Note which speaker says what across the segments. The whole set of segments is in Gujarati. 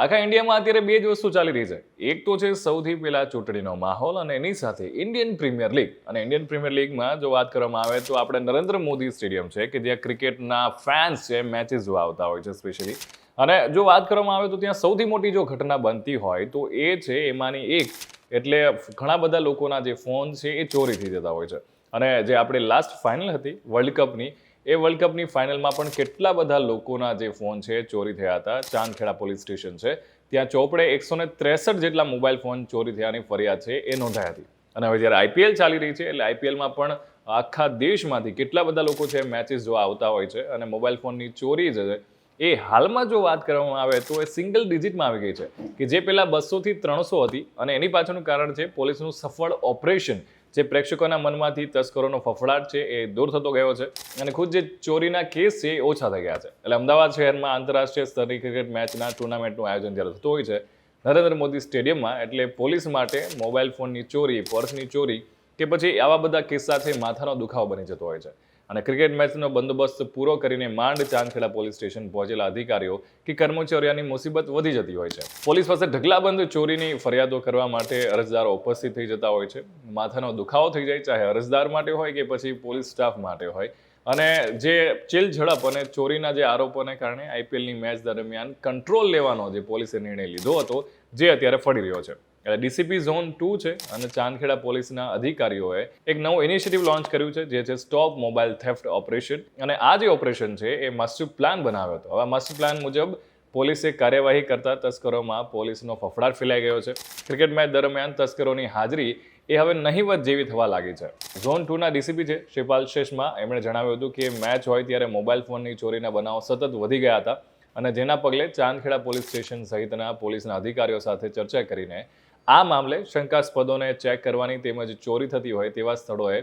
Speaker 1: આખા ઇન્ડિયામાં અત્યારે બે જ વસ્તુ ચાલી રહી છે. એક તો છે સૌથી પહેલા ચૂંટણીનો માહોલ અને એની સાથે ઇન્ડિયન પ્રીમિયર લીગ. અને ઇન્ડિયન પ્રીમિયર લીગમાં જો વાત કરવામાં આવે તો આપણે નરેન્દ્ર મોદી સ્ટેડિયમ છે કે જ્યાં ક્રિકેટના ફેન્સ છે મેચીસ જોવા આવતા હોય છે સ્પેશિયલી. અને જો વાત કરવામાં આવે તો ત્યાં સૌથી મોટી જો ઘટના બનતી હોય તો એ છે એમાંની એક. એટલે ઘણા બધા લોકોના જે ફોન છે એ ચોરી થઈ જતા હોય છે. અને જે આપણે લાસ્ટ ફાઇનલ હતી વર્લ્ડ કપની એ વર્લ્ડ કપની ફાઇનલમાં પણ કેટલા બધા લોકોના જે ફોન છે, ચોરી થયા હતા. ચાંદખેડા પોલીસ સ્ટેશન છે. ત્યાં ચોપડે એકસો ને ત્રેસઠ જેટલા મોબાઈલ ફોન ચોરી થયાની ફરિયાદ છે, એ નોંધાઈ હતી. અને હવે જ્યારે આઈપીએલ ચાલી રહી છે, એટલે આઈપીએલમાં પણ આખા દેશમાંથી કેટલા બધા લોકો છે મેચીસ જોવા આવતા હોય છે અને મોબાઈલ ફોનની ચોરી છે. એ હાલમાં જો વાત કરવામાં આવે તો એ સિંગલ ડિજિટમાં આવી ગઈ છે કે જે પહેલાં બસોથી ત્રણસો હતી અને એની પાછળનું કારણ છે, પોલીસનું સફળ ઓપરેશન જે પ્રેક્ષકોના મનમાંથી તસ્કરોનો ફફડાટ છે એ દૂર થતો ગયો છે અને ખુદ જે ચોરીના કેસ છે એ ઓછા થઈ ગયા છે. એટલે અમદાવાદ શહેરમાં આંતરરાષ્ટ્રીય સ્તરની ક્રિકેટ મેચના ટુર્નામેન્ટનું આયોજન જ્યારે થતું હોય છે, નરેન્દ્ર મોદી સ્ટેડિયમમાં એટલે પોલીસ માટે મોબાઈલ ફોનની ચોરી, પર્સની ચોરી કે પછી આવા બધા કિસ્સા છે, માથાનો દુખાવો બની જતો હોય છે. અને ક્રિકેટ મેચનો બંદોબસ્ત પૂરો કરીને માંડ ચાંદખેડા પોલીસ સ્ટેશન પહોંચેલા અધિકારીઓ કે કર્મચારીઓની મુસીબત વધી જતી હોય છે. પોલીસ પાસે ઢગલાબંધ ચોરીની ફરિયાદો કરવા માટે અરજદારો ઉપસ્થિત થઈ જતા હોય છે. માથાનો દુખાવો થઈ જાય, ચાહે અરજદાર માટે હોય કે પછી પોલીસ સ્ટાફ માટે હોય. અને જે ચીલ ઝડપ અને ચોરીના જે આરોપોને કારણે આઈપીએલની મેચ દરમિયાન કંટ્રોલ લેવાનો જે પોલીસે નિર્ણય લીધો હતો, જે અત્યારે ફળી રહ્યો છે. એટલે ડીસીપી ઝોન ટુ છે અને ચાંદખેડા પોલીસના અધિકારીઓએ એક નવું ઇનિશિયેટિવ લોન્ચ કર્યું છે, જે છે સ્ટોપ મોબાઈલ થેફ્ટ ઓપરેશન. અને આ જે ઓપરેશન છે, એ માસ્ટર પ્લાન બનાવ્યો હતો. હવે માસ્ટર પ્લાન મુજબ પોલીસે કાર્યવાહી કરતા તસ્કરોમાં પોલીસનો ફફડાટ ફેલાઈ ગયો છે. ક્રિકેટ મેચ દરમિયાન તસ્કરોની હાજરી એ હવે નહીવત જેવી થવા લાગી છે. ઝોન ટુના ડીસીપી છે, શ્રીપાલ શેષમાં એમણે જણાવ્યું હતું કે મેચ હોય ત્યારે મોબાઈલ ફોનની ચોરીના બનાવો સતત વધી ગયા હતા. અને જેના પગલે ચાંદખેડા પોલીસ સ્ટેશન સહિતના પોલીસના અધિકારીઓ સાથે ચર્ચા કરીને આ મામલે શંકાસ્પદોને ચેક કરવાની તેમજ ચોરી થતી હોય તેવા સ્થળોએ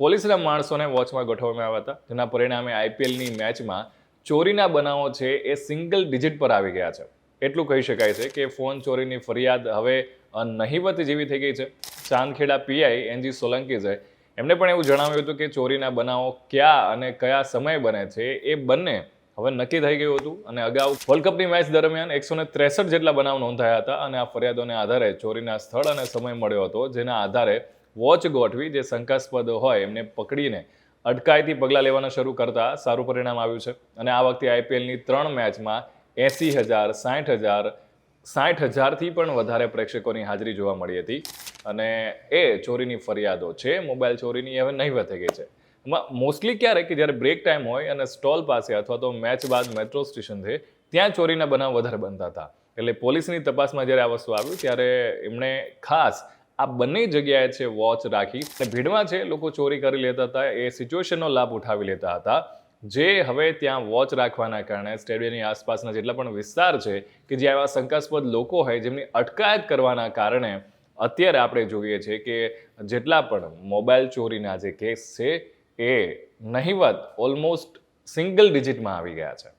Speaker 1: પોલીસના માણસોને વોચમાં ગોઠવવામાં આવ્યા હતા, જેના પરિણામે આઈપીએલની મેચમાં ચોરીના બનાવો છે એ સિંગલ ડિજિટ પર આવી ગયા છે. એટલું કહી શકાય છે કે ફોન ચોરીની ફરિયાદ હવે નહીવત જેવી થઈ ગઈ છે. ચાંદખેડા પીઆઈ એનજી સોલંકી છે એમને પણ એવું જણાવ્યું હતું કે ચોરીના બનાવો ક્યાં અને કયા સમયે બને છે એ બંને હવે નક્કી થઈ ગયું હતું અને અગાઉ વર્લ્ડ કપની મેચ દરમિયાન એકસો ને ત્રેસઠ જેટલા બનાવ નોંધાયા હતા અને આ ફરિયાદોને આધારે ચોરીના સ્થળ અને સમય મળ્યો હતો, જેના આધારે વોચ ગોઠવી જે શંકાસ્પદ હોય એમને પકડીને અટકાયતી પગલાં લેવાના શરૂ કરતા સારું પરિણામ આવ્યું છે. અને આ વખતે આઈપીએલની ત્રણ મેચમાં એંસી હજાર, સાઠ હજાર, સાઠ હજારથી પણ વધારે પ્રેક્ષકોની હાજરી જોવા મળી હતી. અને એ ચોરીની ફરિયાદો છે. મોબાઈલ ચોરીની હવે નહીવત થઈ ગઈ છે. મોસ્ટલી ક્યારે કે જ્યારે બ્રેક ટાઈમ હોય અને સ્ટોલ પાસે અથવા તો મેચ બાદ મેટ્રો સ્ટેશન છે, ત્યાં ચોરીના બનાવ વધારે બનતા હતા. એટલે પોલીસની તપાસમાં જ્યારે આ વસ્તુ આવ્યું, ત્યારે એમણે ખાસ આ બંને જગ્યાએ છે વોચ રાખી. અને ભીડમાં છે, લોકો ચોરી કરી લેતા હતા, એ સિચ્યુએશનનો લાભ ઉઠાવી લેતા હતા. જે હવે ત્યાં વોચ રાખવાના કારણે સ્ટેડિયમની આસપાસના જેટલા પણ વિસ્તાર છે, કે જે એવા શંકાસ્પદ લોકો હોય, જેમની અટકાયત કરવાના કારણે અત્યારે આપણે જોઈએ છીએ કે જેટલા પણ મોબાઈલ ચોરીના જે કેસ છે એ નહીવત ઓલમોસ્ટ સિંગલ ડિજિટમાં આવી ગયા છે.